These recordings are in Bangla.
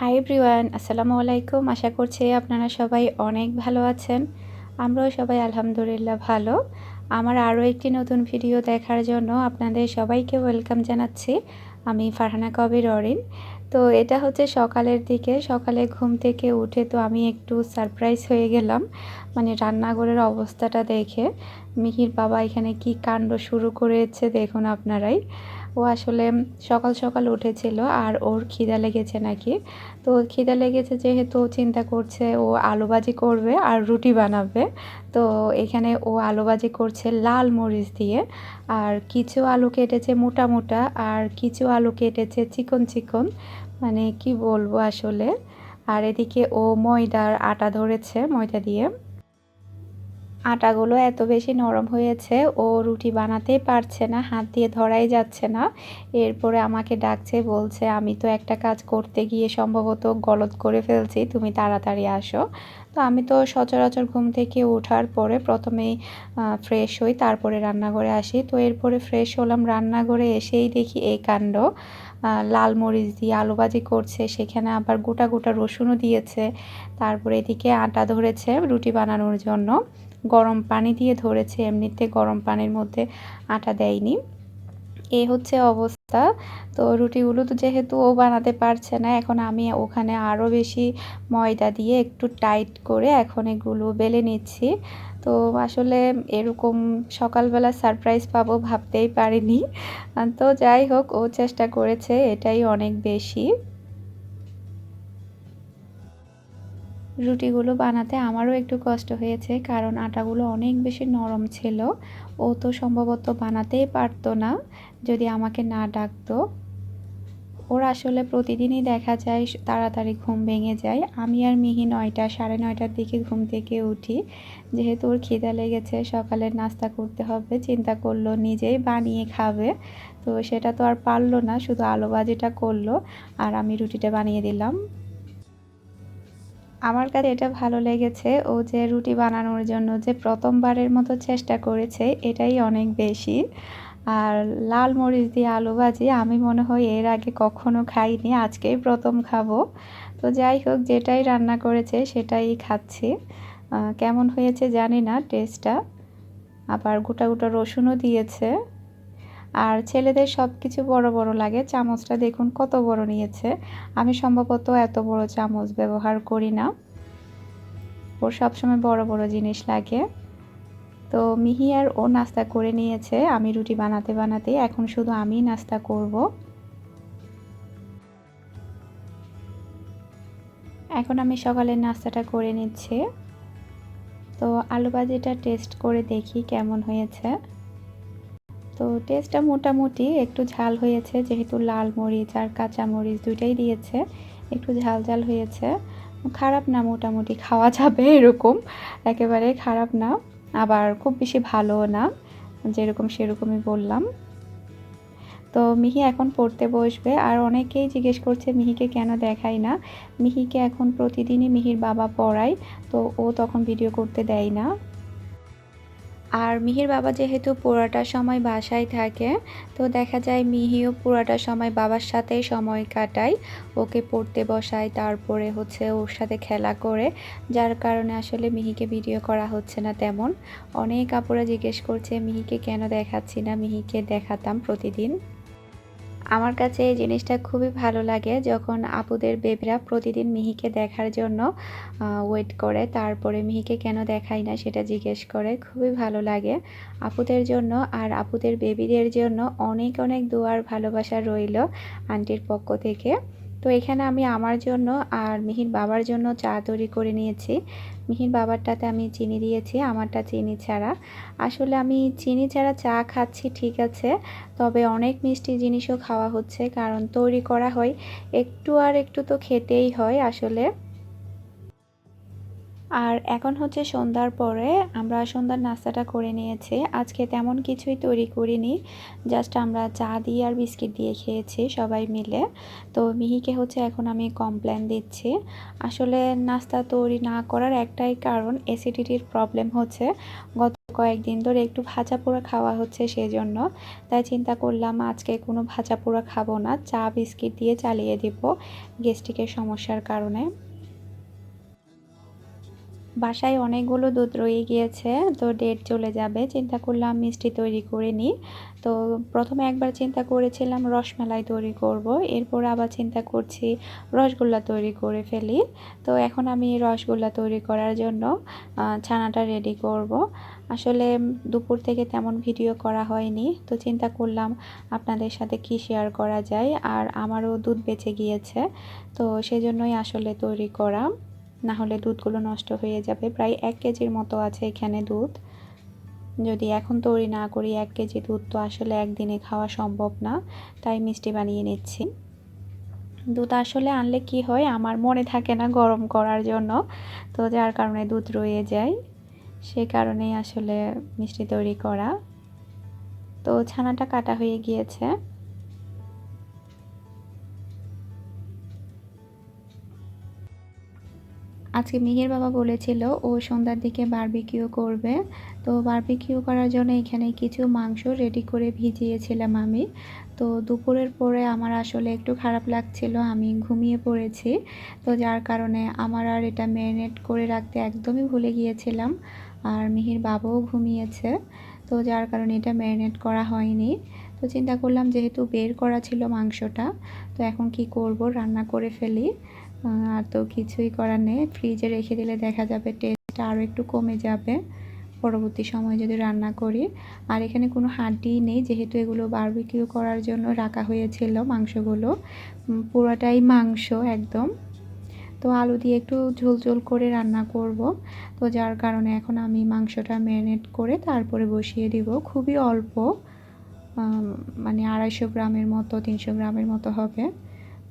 হাই এভরিওয়ান আসসালামু আলাইকুম। আশা করছি আপনারা সবাই অনেক ভালো আছেন। আমরাও সবাই আলহামদুলিল্লাহ ভালো। আমার আরও একটি নতুন ভিডিও দেখার জন্য আপনাদের সবাইকে ওয়েলকাম জানাচ্ছি। আমি ফারহানা কবির অরিন। তো এটা হচ্ছে সকালের দিকে, সকালে ঘুম থেকে উঠে তো আমি একটু সারপ্রাইজ হয়ে গেলাম। মানে রান্নাঘরের অবস্থাটা দেখে। মিহির বাবা এখানে কি কাণ্ড শুরু করেছে দেখুন আপনারাই। ও আসলে সকাল সকাল উঠেছিল আর ওর খিদা লেগেছে নাকি। তো খিদা লেগেছে যেহেতু চিন্তা করছে ও আলুবাজি করবে আর রুটি বানাবে। তো এখানে ও আলুবাজি করছে লাল মরিচ দিয়ে। আর কিছু আলু কেটেছে মোটা মোটা আর কিছু আলু কেটেছে চিকন চিকন। মানে কি বলব আসলে? আর এদিকে ও ময়দার আটা ধরেছে ময়দা দিয়ে। আটাগুলো এত বেশি নরম হয়েছে, ও রুটি বানাতেই পারছে না, হাত দিয়ে ধরাই যাচ্ছে না। এরপরে আমাকে ডাকছে, বলছে, আমি তো একটা কাজ করতে গিয়ে সম্ভবত গলত করে ফেলছি, তুমি তাড়াতাড়ি আসো। তো আমি তো সচরাচর ঘুম থেকে ওঠার পরে প্রথমেই ফ্রেশ হই, তারপরে রান্নাঘরে আসি। তো এরপরে ফ্রেশ হলাম রান্নাঘরে এসেই দেখি এই কাণ্ড। লাল মরিচ দিয়ে আলু ভাজি করছে, সেখানে আবার গোটা গোটা রসুনও দিয়েছে। তারপরে এদিকে আটা ধরেছে রুটি বানানোর জন্য। গরম পানি দিয়ে ধরেছে, এমনিতে গরম পানির মধ্যে আটা দেয়নি। এ হচ্ছে অবস্থা। তো রুটিগুলো তো যেহেতু ও বানাতে পারছে না, এখন আমি ওখানে আরও বেশি ময়দা দিয়ে একটু টাইট করে এখন এগুলো বেলে নিচ্ছি। তো আসলে এরকম সকালবেলা সারপ্রাইজ পাবো ভাবতেই পারিনি। তো যাই হোক, ও চেষ্টা করেছে, এটাই অনেক বেশি। রুটিগুলো বানাতে আমারও একটু কষ্ট হয়েছে, কারণ আটাগুলো অনেক বেশি নরম ছিল। ও তো সম্ভবত বানাতেই পারতো না, যদি আমাকে না ডাকতো। ওর আসলে প্রতিদিনই দেখা যায়, তাড়াতাড়ি ঘুম ভেঙে যায়। আমি আর মিহি নয়টা, সাড়ে নয়টার দিকে ঘুম থেকে উঠি। যেহেতু ওর খিদা লেগেছে সকালের নাস্তা করতে হবে, চিন্তা করল নিজেই বানিয়ে খাবে। তো সেটা তো আর পারল না, শুধু আলু ভাজিটা করল, আর আমি রুটিটা বানিয়ে দিলাম। আমার কাছে এটা ভালো লেগেছে, ও যে রুটি বানানোর জন্য যে প্রথমবারের মতো চেষ্টা করেছে, এটাই অনেক বেশি। আর লাল মরিচ দিয়ে আলু ভাজি, আমি মনে হয় এর আগে কখনো খাইনি, আজকেই প্রথম খাব। তো যাই হোক, যেটাই রান্না করেছে, সেটাই খাচ্ছি। কেমন হয়েছে জানি না টেস্টটা আবার গোটা গোটা রসুনও দিয়েছে। আর ছেলেদের সব কিছু বড় বড় লাগে। চামচটা দেখুন কত বড় নিয়েছে। আমি সম্ভবত এত বড় চামচ ব্যবহার করি না। ওর সবসময় বড় বড় জিনিস লাগে। তো মিহি আর ও নাস্তা করে নিয়েছে। আমি রুটি বানাতে বানাতে এখন শুধু আমি নাস্তা করব। এখন আমি সকালের নাস্তাটা করে নিচ্ছি। তো আলু ভাজিটা টেস্ট করে দেখি কেমন হয়েছে। তো টেস্টটা মোটামুটি একটু ঝাল হয়েছে, যেহেতু লাল মরিচ আর কাঁচা মরিচ দুইটাই দিয়েছে, একটু ঝাল ঝাল হয়েছে। খারাপ না মোটামুটি, খাওয়া যাবে এরকম, একেবারে খারাপ না, আবার খুব বেশি ভালোও না, যেরকম সেরকমই বললাম। তো মিহি এখন পড়তে বসবে, আর অনেকেই জিজ্ঞেস করছে মিহিকে কেন দেখাই না। মিহিকে এখন প্রতিদিনই মিহির বাবা পড়ায়, তো ও তখন ভিডিও করতে দেয় না। আর মিহির বাবা যেহেতু পুরাটা সময় বাসায় থাকে, তো দেখা যায় মিহিও পুরাটা সময় বাবার সাথেই সময় কাটায়। ওকে পড়তে বসায়, তারপরে হচ্ছে ওর সাথে খেলা করে, যার কারণে আসলে মিহিকে ভিডিও করা হচ্ছে না তেমন। অনেক আপুরা জিজ্ঞেস করছে, মিহিকে কেন দেখাচ্ছি না? মিহিকে দেখাতাম প্রতিদিন। আমার কাছে এই জিনিসটা খুবই ভালো লাগে যখন আপুদের বেবিরা প্রতিদিন মিহিকে দেখার জন্য ওয়েট করে, তারপরে মিহিকে কেন দেখাই না সেটা জিজ্ঞেস করে, খুবই ভালো লাগে। আপুদের জন্য আর আপুদের বেবিদের জন্য অনেক অনেক দোয়ার ভালোবাসা রইল আন্টির পক্ষ থেকে। তো এখানে আমি আমার জন্য আর মিহির বাবার জন্য চা তৈরি করে নিয়েছি। মিহির বাবারটাতে আমি চিনি দিয়েছি, আমারটা চিনি ছাড়া। আসলে আমি চিনি ছাড়া চা খাচ্ছি, ঠিক আছে, তবে অনেক মিষ্টি জিনিসও খাওয়া হচ্ছে, কারণ তৈরি করা হয়, একটু আর একটু তো খেতেই হয় আসলে। আর এখন হচ্ছে সন্ধ্যার পরে আমরা সন্ধ্যার নাস্তাটা করে নিয়েছি। আজকে তেমন কিছুই তৈরি করিনি। জাস্ট আমরা চা দিয়ে আর বিস্কিট দিয়ে খেয়েছি সবাই মিলে। তো মিহিকে হচ্ছে এখন আমি কমপ্লেন দিচ্ছি। আসলে নাস্তা তৈরি না করার একটাই কারণ অ্যাসিডিটির প্রবলেম হচ্ছে। গত কয়েকদিন ধরে একটু ভাজা পোড়া খাওয়া হচ্ছে সেই জন্য তাই চিন্তা করলাম আজকে কোনো ভাজা পোড়া খাব না, চা, বিস্কিট দিয়ে চালিয়ে দিব গ্যাস্ট্রিকের সমস্যার কারণে। বাসায় অনেকগুলো দুধ রয়ে গিয়েছে, তো ডেট চলে যাবে। চিন্তা করলাম মিষ্টি তৈরি করে নিই তো প্রথমে একবার চিন্তা করেছিলাম রসমালাই তৈরি করব, এরপর আবার চিন্তা করছি রসগোল্লা তৈরি করে ফেলি। তো এখন আমি রসগোল্লা তৈরি করার জন্য ছানাটা রেডি করব। আসলে দুপুর থেকে তেমন ভিডিও করা হয়নি, তো চিন্তা করলাম আপনাদের সাথে কি শেয়ার করা যায়, আর আমারও দুধ বেঁচে গিয়েছে, তো সেজন্যই আসলে তৈরি করা। না হলে দুধগুলো নষ্ট হয়ে যাবে। প্রায় এক কেজির মতো আছে এখানে দুধ। যদি এখন তৈরি না করি, এক কেজি দুধ তো আসলে একদিনে খাওয়া সম্ভব না। তাই মিষ্টি বানিয়ে নিচ্ছি। দুধ আসলে আনলে কি হয়, আমার মনে থাকে না গরম করার জন্য। তো যার কারণে দুধ রয়ে যায়। সে কারণেই আসলে মিষ্টি তৈরি করা। তো ছানাটা কাটা হয়ে গিয়েছে। আজকে মিহির বাবা বলেছিল, ও সন্ধ্যার দিকে বারবিকিউ করবে। তো বারবিকিউ করার জন্য এখানে কিছু মাংস রেডি করে ভিজিয়েছিলাম আমি। তো দুপুরের পরে আমার আসলে একটু খারাপ লাগছিল, আমি ঘুমিয়ে পড়েছি। তো যার কারণে আমার আর এটা ম্যারিনেট করে রাখতে একদমই ভুলে গিয়েছিলাম, আর মিহির বাবাও ঘুমিয়েছে। তো যার কারণে এটা ম্যারিনেট করা হয়নি। তো চিন্তা করলাম যেহেতু বের করা ছিল মাংসটা, তো এখন কি করব? রান্না করে ফেলি। আর তো কিছুই করার নেই। ফ্রিজে রেখে দিলে দেখা যাবে টেস্টটা আরও একটু কমে যাবে। পরবর্তী সময় যদি রান্না করি। আর এখানে কোনো হাড্ডি নেই, যেহেতু এগুলো বারবিকিউ করার জন্য রাখা হয়েছিল মাংসগুলো। পুরোটাই মাংস একদম। তো আলু দিয়ে একটু ঝোল ঝোল করে রান্না করব। তো যার কারণে এখন আমি মাংসটা ম্যারিনেট করে তারপরে বসিয়ে দিব। খুবই অল্প মানে আড়াইশো গ্রামের মতো, তিনশো গ্রামের মতো হবে।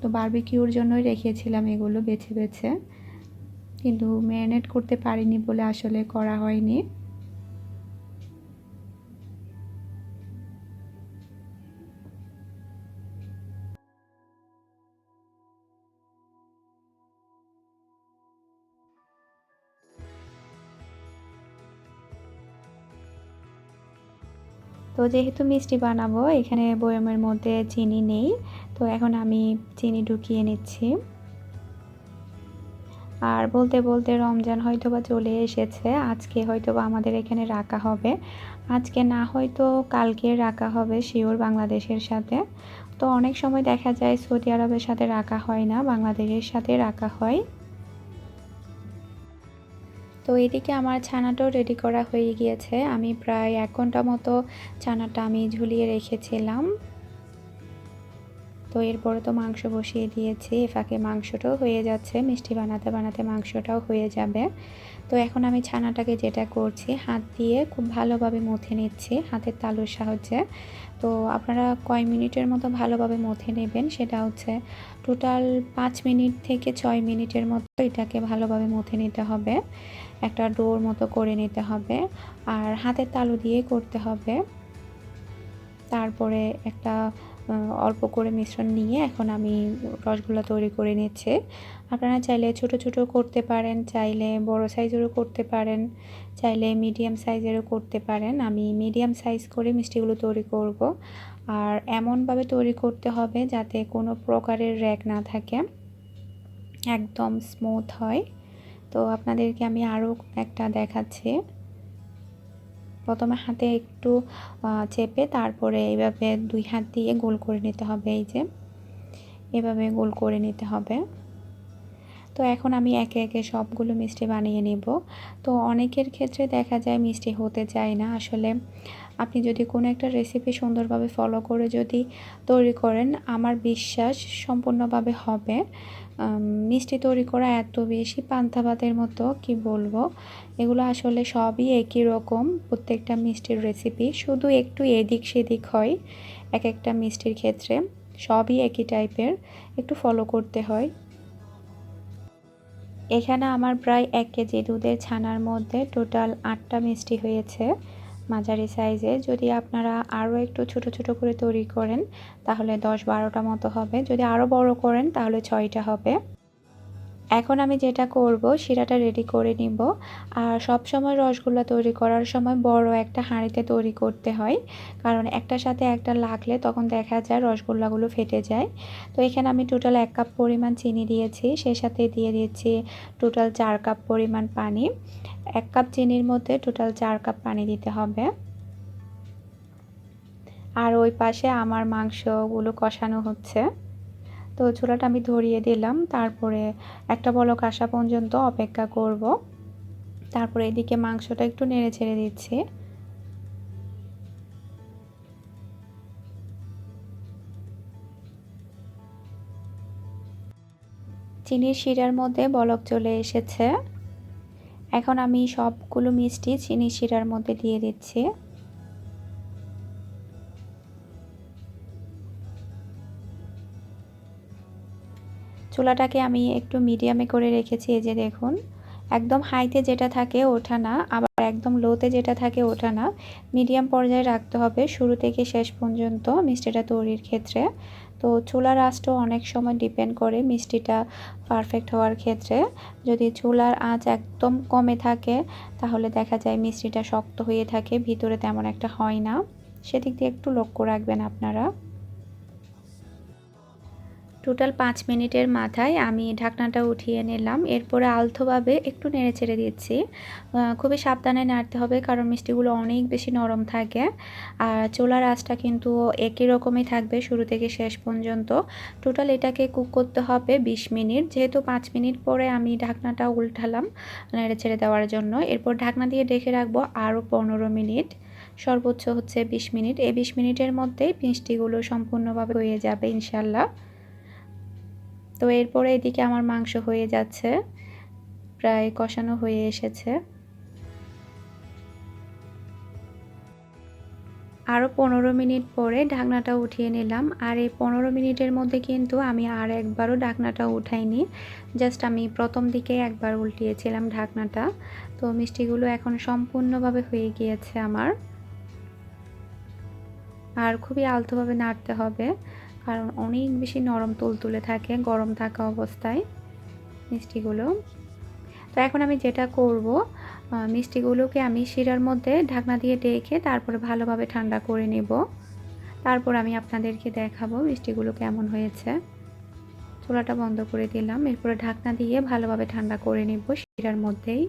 তো বারবিকিউর জন্যই রেখেছিলাম এগুলো বেছে বেছে। কিন্তু ম্যারিনেট করতে পারিনি বলে আসলে করা হয়নি। তো যেহেতু মিষ্টি বানাবো, এখানে বয়মের মধ্যে চিনি নেই। তো এখন আমি চিনি ঢুকিয়ে নিচ্ছি। আর বলতে বলতে রমজান হয়তো বা চলে এসেছে, আজকে হয়তো বা আমাদের এখানে রাখা হবে। আজকে না হয়তো কালকে রাখা হবে শিওর বাংলাদেশের সাথে। তো অনেক সময় দেখা যায় সৌদি আরবের সাথে রাখা হয় না, বাংলাদেশের সাথে রাখা হয়। তো এদিকে আমার ছানাটাও রেডি করা হয়ে গিয়েছে। আমি প্রায় এক ঘণ্টা মতো ছানাটা আমি ঝুলিয়ে রেখেছিলাম। তো এরপরে তো মাংস বসিয়ে দিয়েছি। এ ফাঁকে মাংসটাও হয়ে যাচ্ছে, মিষ্টি বানাতে বানাতে মাংসটাও হয়ে যাবে। তো এখন আমি ছানাটাকে যেটা করছি, হাত দিয়ে খুব ভালোভাবে মথে নিচ্ছি হাতের তালুর সাহায্যে। তো আপনারা কয় মিনিটের মতো ভালোভাবে মথে নেবেন, সেটা হচ্ছে টোটাল পাঁচ মিনিট থেকে ছয় মিনিটের মতো এটাকে ভালোভাবে মথে নিতে হবে। একটা ডোর মতো করে নিতে হবে আর হাতের তালু দিয়ে করতে হবে। তারপরে একটা অল্প করে মিশ্রণ নিয়ে এখন আমি রসগোল্লা তৈরি করে নিচ্ছে। আপনারা চাইলে ছোট ছোট করতে পারেন, চাইলে বড় সাইজেরও করতে পারেন, চাইলে মিডিয়াম সাইজেরও করতে পারেন। আমি মিডিয়াম সাইজ করে মিষ্টিগুলো তৈরি করব। আর এমনভাবে তৈরি করতে হবে যাতে কোনো প্রকারের র্যাক না থাকে, একদম স্মুথ হয়। তো আপনাদেরকে আমি আরও একটা দেখাচ্ছি। প্রথমে হাতে একটু চেপে তারপরে এইভাবে দুই হাত দিয়ে গোল করে নিতে হবে এই যে। এভাবে গোল করে নিতে হবে। তো এখন আমি একে একে সবগুলো মিষ্টি বানিয়ে নেব। তো অনেকের ক্ষেত্রে দেখা যায় মিষ্টি হতে চায় না। আসলে আপনি যদি কোনো একটা রেসিপি সুন্দরভাবে ফলো করে যদি তৈরি করেন, আমার বিশ্বাস সম্পূর্ণভাবে হবে। মিষ্টি তৈরি করা এত বেশি পান্তা ভাতের মতো, কি বলব? এগুলো আসলে সবই একই রকম, প্রত্যেকটা মিষ্টির রেসিপি শুধু একটু এদিক সেদিক হয়, এক একটা মিষ্টির ক্ষেত্রে। সবই একই টাইপের একটু ফলো করতে হয়। এখানে আমার প্রায় এক কেজি দুধের ছানার মধ্যে টোটাল আটটা মিষ্টি হয়েছে। মাঝারি সাইজে যদি আপনারা আরও একটু ছোট ছোট করে তৈরি করেন, তাহলে দশ বারোটা মতো হবে। যদি আরও বড় করেন, তাহলে ছয়টা হবে। এখন আমি যেটা করব, শিরাটা রেডি করে নিব। আর সব সময় রসগোল্লা তৈরি করার সময় বড় একটা হাঁড়িতে তৈরি করতে হয়। কারণ একটার সাথে একটা লাগলে তখন দেখা যায় রসগোল্লাগুলো ফেটে যায়। তো এখানে আমি টোটাল এক কাপ পরিমাণ চিনি দিয়েছি, সেই সাথে দিয়ে দিয়েছি টোটাল চার কাপ পরিমাণ পানি। এক কাপ চিনির মধ্যে টোটাল চার কাপ পানি দিতে হবে। আর ওই পাশে আমার মাংসগুলো কষানো হচ্ছে। তো চুলাটা আমি ধরিয়ে দিলাম। তারপরে একটা বলক আসা পর্যন্ত অপেক্ষা করব। তারপরে এদিকে মাংসটা একটু নেড়ে ছেড়ে দিচ্ছি। চিনির শিরার মধ্যে বলক চলে এসেছে। এখন আমি সবগুলো মিষ্টি চিনির শিরার মধ্যে দিয়ে দিচ্ছি। চুলাটাকে আমি একটু মিডিয়ামে করে রেখেছি, এই যে দেখুন। একদম হাইতে যেটা থাকে ওঠা না, আবার একদম লোতে যেটা থাকে ওঠা না। মিডিয়াম পর্যায়ে রাখতে হবে শুরু থেকে শেষ পর্যন্ত মিষ্টিটা তৈরির ক্ষেত্রে। তো চুলার আঁচটাও অনেক সময় ডিপেন্ড করে মিষ্টিটা পারফেক্ট হওয়ার ক্ষেত্রে। যদি চুলার আঁচ একদম কমে থাকে, তাহলে দেখা যায় মিষ্টিটা শক্ত হয়ে থাকে, ভিতরে তেমন একটা হয় না। সেদিক দিয়ে একটু লক্ষ্য রাখবেন আপনারা। টোটাল পাঁচ মিনিটের মাথায় আমি ঢাকনাটা উঠিয়ে নিলাম। এরপরে আলতোভাবে একটু নেড়ে ছেড়ে দিচ্ছি। খুবই সাবধানে নাড়তে হবে কারণ মিষ্টিগুলো অনেক বেশি নরম থাকে। আর চোলার আঁচটা কিন্তু একই রকমই থাকবে শুরু থেকে শেষ পর্যন্ত। টোটাল এটাকে কুক করতে হবে ২০ মিনিট। যেহেতু পাঁচ মিনিট পরে আমি ঢাকনাটা উল্টালাম নেড়ে ছেড়ে দেওয়ার জন্য। এরপর ঢাকনা দিয়ে ডেকে রাখব আরও পনেরো মিনিট। সর্বোচ্চ হচ্ছে ২০ মিনিট। এই বিশ মিনিটের মধ্যেই মিষ্টিগুলো সম্পূর্ণভাবে হয়ে যাবে ইনশাল্লাহ তো এরপরে এদিকে আমার মাংস হয়ে যাচ্ছে, প্রায় কষানো হয়ে এসেছে। আরও পনেরো মিনিট পরে ঢাকনাটা উঠিয়ে নিলাম, আর এই পনেরো মিনিটের মধ্যে কিন্তু আমি আর একবারও ঢাকনাটা উঠাইনি, জাস্ট আমি প্রথম দিকে একবার উল্টিয়েছিলাম ঢাকনাটা। তো মিষ্টিগুলো এখন সম্পূর্ণভাবে হয়ে গিয়েছে আমার। আর খুবই আলতোভাবে নাড়তে হবে। কারণ অনেক বেশি নরম তুলতুলে থাকে, গরম থাকা অবস্থায় মিষ্টিগুলো। তো এখন আমি যেটা করব মিষ্টিগুলোকে আমি শিরার মধ্যে ঢাকনা দিয়ে ডেকে তারপরে ভালোভাবে ঠান্ডা করে নেব। তারপর আমি আপনাদেরকে দেখাবো মিষ্টিগুলো কেমন হয়েছে। চুলাটা বন্ধ করে দিলাম, এরপরে ঢাকনা দিয়ে ভালোভাবে ঠান্ডা করে নেব শিরার মধ্যেই।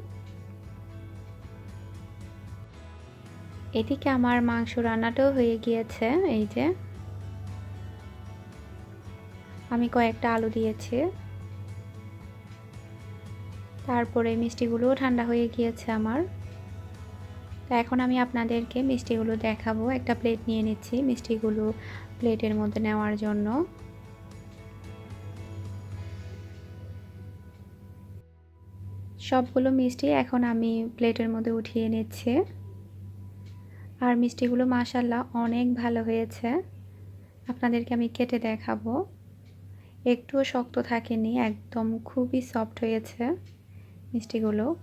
এদিকে আমার মাংস রান্নাটাও হয়ে গিয়েছে, এই যে। আমি কয়েকটা আলু দিয়েছি। তারপরে মিষ্টিগুলোও ঠান্ডা হয়ে গিয়েছে আমার। তো এখন আমি আপনাদেরকে মিষ্টিগুলো দেখাবো। একটা প্লেট নিয়ে নিচ্ছি মিষ্টিগুলো প্লেটের মধ্যে নেওয়ার জন্য। সবগুলো মিষ্টি এখন আমি প্লেটের মধ্যে উঠিয়ে নিচ্ছি। আর মিষ্টিগুলো মাসাল্লাহ অনেক ভালো হয়েছে। আপনাদেরকে আমি কেটে দেখাবো। একটুও শক্ত থাকেনি, একদম খুবই সফট হয়েছে মিষ্টিগুলো।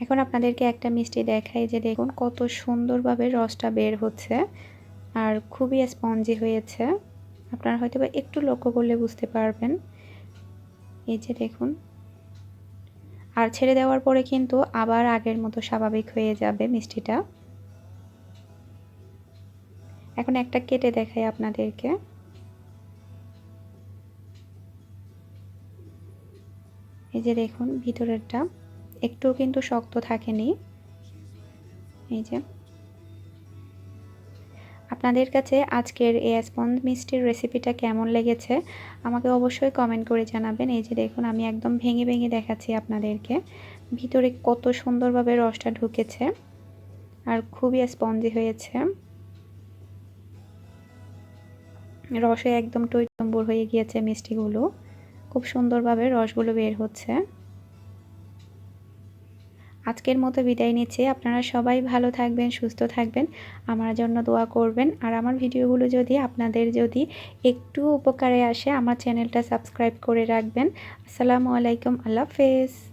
এখন আপনাদেরকে একটা মিষ্টি দেখাই যে দেখুন কত সুন্দরভাবে রসটা বের হচ্ছে আর খুবই স্পঞ্জি হয়েছে। আপনারা হয়তো বা একটু লক্ষ্য করলে বুঝতে পারবেন। এই যে দেখুন। আর ছেড়ে দেওয়ার পরে কিন্তু আবার আগের মতো স্বাভাবিক হয়ে যাবে মিষ্টিটা। এখন একটা কেটে দেখাই আপনাদেরকে। এই যে দেখুন, ভিতরেরটা একটুও কিন্তু শক্ত থাকেনি। এই যে। আপনাদের কাছে আজকের এই স্পঞ্জ মিষ্টির রেসিপিটা কেমন লেগেছে, আমাকে অবশ্যই কমেন্ট করে জানাবেন। এই যে দেখুন, আমি একদম ভেঙে ভেঙে দেখাচ্ছি আপনাদেরকে। ভিতরে কত সুন্দরভাবে রসটা ঢুকেছে, আর খুবই স্পঞ্জি হয়েছে। রসে একদম টইটম্বুর হয়ে গিয়েছে মিষ্টিগুলো। খুব সুন্দরভাবে রসগুলো বের হচ্ছে। আজকের মতো বিদায় নিচ্ছে। আপনারা সবাই ভালো থাকবেন, সুস্থ থাকবেন। আমার জন্য দোয়া করবেন। আর আমার ভিডিওগুলো যদি আপনাদের যদি একটু উপকারে আসে, আমার চ্যানেলটা সাবস্ক্রাইব করে রাখবেন। আসসালামু আলাইকুম। আল্লাহ হাফেজ।